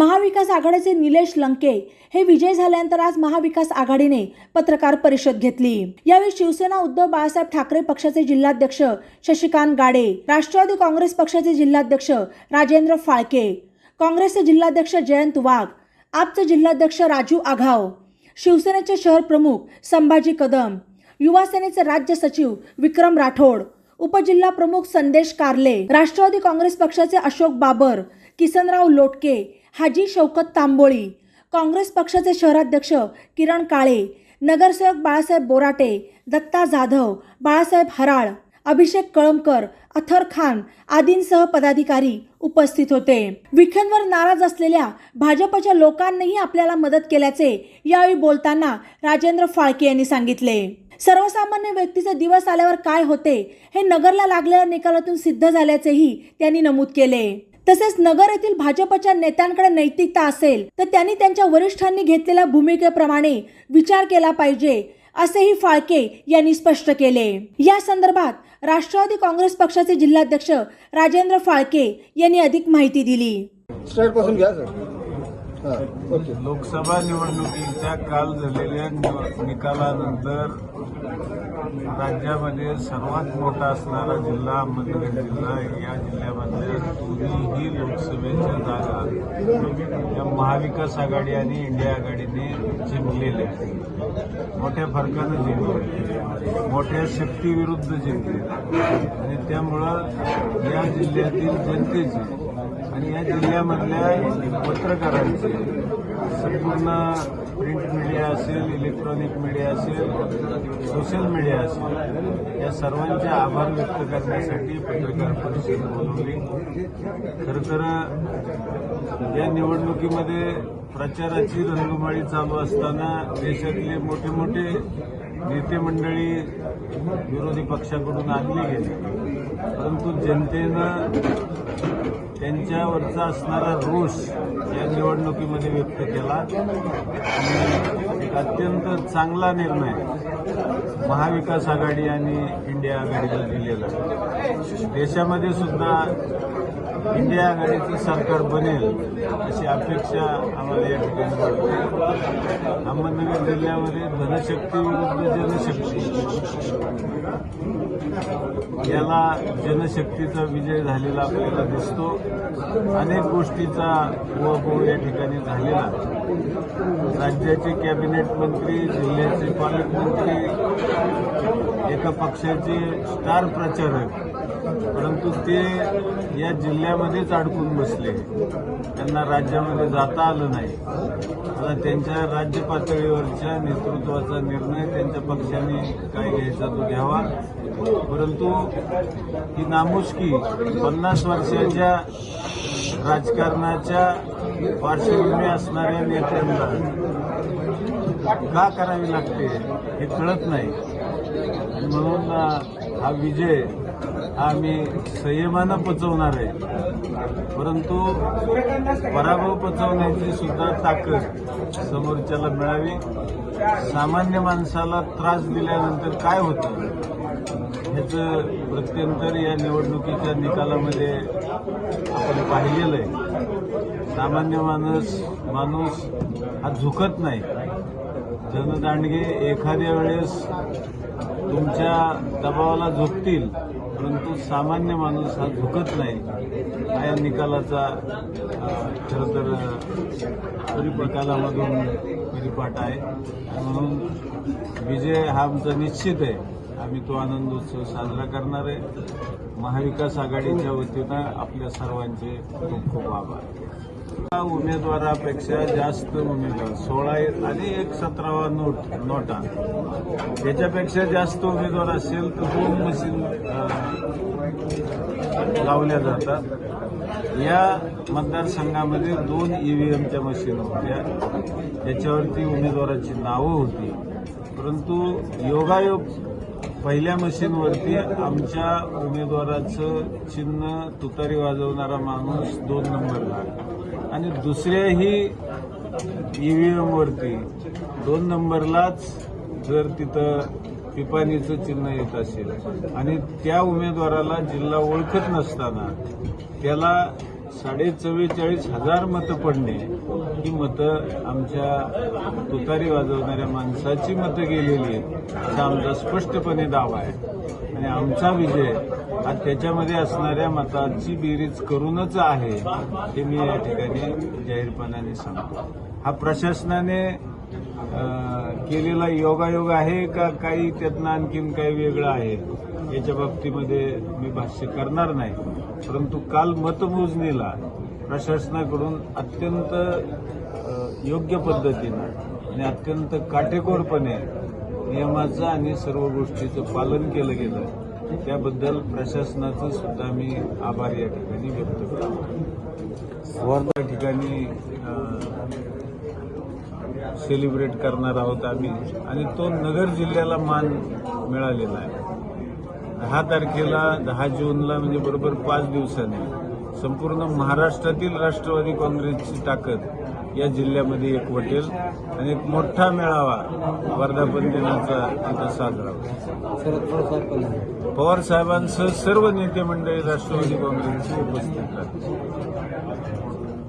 महाविकास आघाडीचे निलेश लंके हे विजय झाल्यानंतर आज महाविकास आघाडीने पत्रकार परिषद घेतली. यावेळी शिवसेना उद्धव बाळासाहेब ठाकरे पक्षाचे जिल्हाध्यक्ष शशिकांत गाडे राष्ट्रवादी काँग्रेस पक्षाचे जिल्हाध्यक्ष राजेंद्र फाळके काँग्रेसचे जिल्हाध्यक्ष जयंत वाघ आपचे जिल्हाध्यक्ष राजू आघाव शिवसेनेचे शहर प्रमुख संभाजी कदम युवासेनेचे राज्य सचिव विक्रम राठोड उपजिल्हा प्रमुख संदेश कारले राष्ट्रवादी काँग्रेस पक्षाचे अशोक बाबर किसनराव लोटके हाजी शौकत तांबोळी. काँग्रेस पक्षाचे शहराध्यक्ष किरण काळे नगरसेवक बाळासाहेब बोराटे दत्ता जाधव बाळासाहेब हराळ अभिषेक कळमकर अथर खान आदींसह पदाधिकारी उपस्थित होते. विखेंवर नाराज असलेल्या भाजपच्या लोकांनीही आपल्याला मदत केल्याचे यावेळी बोलताना राजेंद्र फाळके यांनी सांगितले. सर्वसामान्य व्यक्तीचे दिवस आल्यावर काय होते हे नगरला लागलेल्या निकालातून सिद्ध झाल्याचेही त्यांनी नमूद केले. तसेच नगर येथील भाजपच्या नेत्यांकडे नैतिकता असेल तर त्यांनी त्यांच्या वरिष्ठांनी घेतलेल्या भूमिकेप्रमाणे विचार केला पाहिजे असेही फाळके यांनी स्पष्ट केले. या संदर्भात राष्ट्रवादी काँग्रेस पक्षाचे जिल्हाध्यक्ष राजेंद्र फाळके यांनी अधिक माहिती दिली. पासून घ्या लोकसभा निवडणुकीच्या काल झालेल्या निकालानंतर राज्यामध्ये सर्वात मोठा असणारा जिल्हा अहमदनगर जिल्हा या जिल्ह्यामधल्या दोन्हीही लोकसभेच्या जागा या महाविकास आघाडी आणि इंडिया आघाडीने जिंकलेल्या आहेत. मोठ्या फरकानं जिंकले मोठ्या शक्तीविरुद्ध जिंकले आणि त्यामुळं या जिल्ह्यातील जनतेचे आणि या जिल्ह्यामधल्या पत्रकारांचे संपूर्ण प्रिंट मीडिया असेल इलेक्ट्रॉनिक मीडिया असेल सोशल मीडिया असेल या सर्वांचे आभार व्यक्त करण्यासाठी पत्रकार परिषद बोलवली. खरं तर या निवडणुकीमध्ये प्रचाराची रंगमाळी चालू असताना देशातले मोठे मोठे नेते मंडळी विरोधी पक्षाकडून आणली गेली. परंतु जनतेनं त्यांच्यावरचा असणारा रोष या निवडणुकीमध्ये व्यक्त केला. आणि अत्यंत चांगला निर्णय महाविकास आघाडी आणि इंडिया आघाडीला दिलेला. देशामध्ये सुद्धा इंडिया आघाडीचं सरकार बनेल अशी अपेक्षा आम्हाला या ठिकाणी वाटते. अहमदनगर जिल्ह्यामध्ये धनशक्ती विरुद्ध जनशक्ती. याला जनशक्तीचा विजय झालेला आपल्याला दिसतो. अनेक गोष्टीचा उहापोह या ठिकाणी झालेला आहे. राज्याचे कॅबिनेट मंत्री जिल्ह्याचे पालकमंत्री एका पक्षाचे स्टार प्रचारक. परंतु ते या जिल्ह्यामध्येच अडकून बसले. त्यांना राज्यामध्ये जाता आलं नाही. आता त्यांच्या राज्य पातळीवरच्या नेतृत्वाचा निर्णय त्यांच्या पक्षाने काय घ्यायचा तो घ्यावा. परंतु ही नामुष्की पन्नास वर्षाच्या राजकारणाच्या पार्श्वभूमी असणाऱ्या नेत्यांना का करावी लागते हे कळत नाही. म्हणून हा विजय हा आम्ही संयमानं पचवणार आहे. परंतु पराभव पचवण्याची सुद्धा ताकद समोरच्याला मिळावी. सामान्य माणसाला त्रास दिल्यानंतर काय होतं? ह्याचं प्रत्यंतर या निवडणुकीच्या निकालामध्ये आपण पाहिलेलं आहे. सामान्य माणूस माणूस हा झुकत नाही. जनदांडगे एखाद्या वेळेस तुमच्या दबावाला झुकतील परंतु सामान्य माणूस हा झुकत नाही. हा या निकालाचा खरं तर परिपकालामधून परिपाठ आहे. म्हणून विजय हा आमचा निश्चित आहे. आम्ही तो आनंदोत्सव साजरा करणार आहे. महाविकास आघाडीच्या वतीनं आपल्या सर्वांचे खूप खूप आभार. उमेदवारापेक्षा जास्त उमेदवार सोळा आणि एक सतरावा नोट नोटा. याच्यापेक्षा जास्त उमेदवार असेल तर दोन मशीन लावल्या जातात. या मतदारसंघामध्ये दोन ईव्हीएमच्या मशीन होत्या. त्याच्यावरती उमेदवाराची नावं होती. परंतु योगायोग पहिल्या मशीनवरती आमच्या उमेदवाराचं चिन्ह तुतारी वाजवणारा माणूस दोन नंबरला आणि दुसऱ्याही ईव्हीएमवरती दोन नंबरलाच जर तिथं पिपाणीचं चिन्ह येत असेल आणि त्या उमेदवाराला जिल्हा ओळखत नसताना त्याला साडे चव्वेचाळीस हजार मतं पडणे ही मतं आमच्या तुतारी वाजवणाऱ्या माणसाची मतं गेलेली आहेत. असा आमचा स्पष्टपणे दावा आहे. आणि आमचा विजय हा त्याच्यामध्ये असणाऱ्या मताची बेरीज करूनच आहे हे मी या ठिकाणी जाहीरपणाने सांगतो. हा प्रशासनाने केलेला योगायोग आहे का? काही त्यातनं आणखीन काही वेगळं आहे? याच्या बाबतीमध्ये मी भाष्य करणार नाही. परंतु काल मतमोजणीला प्रशासनाकडून अत्यंत योग्य पद्धतीनं आणि अत्यंत काटेकोरपणे नियमाचं आणि सर्व गोष्टीचं पालन केलं गेलं. त्याबद्दल प्रशासनाचं सुद्धा मी आभार या ठिकाणी व्यक्त करतो. या ठिकाणी सेलिब्रेट करणार आहोत आम्ही. आणि तो नगर जिल्ह्याला मान मिळालेला आहे. दहा तारखेला दहा जूनला म्हणजे बरोबर पाच दिवसांनी संपूर्ण महाराष्ट्रातील राष्ट्रवादी काँग्रेसची ताकद या जिल्ह्यामध्ये एकवटेल आणि एक मोठा मेळावा वर्धापन दिनाचा तिथं साजरा होईल. पवार साहेबांसह सर्व नेते मंडळी राष्ट्रवादी काँग्रेसची उपस्थित राहतील ठिकाण अं, कळेल सांगतो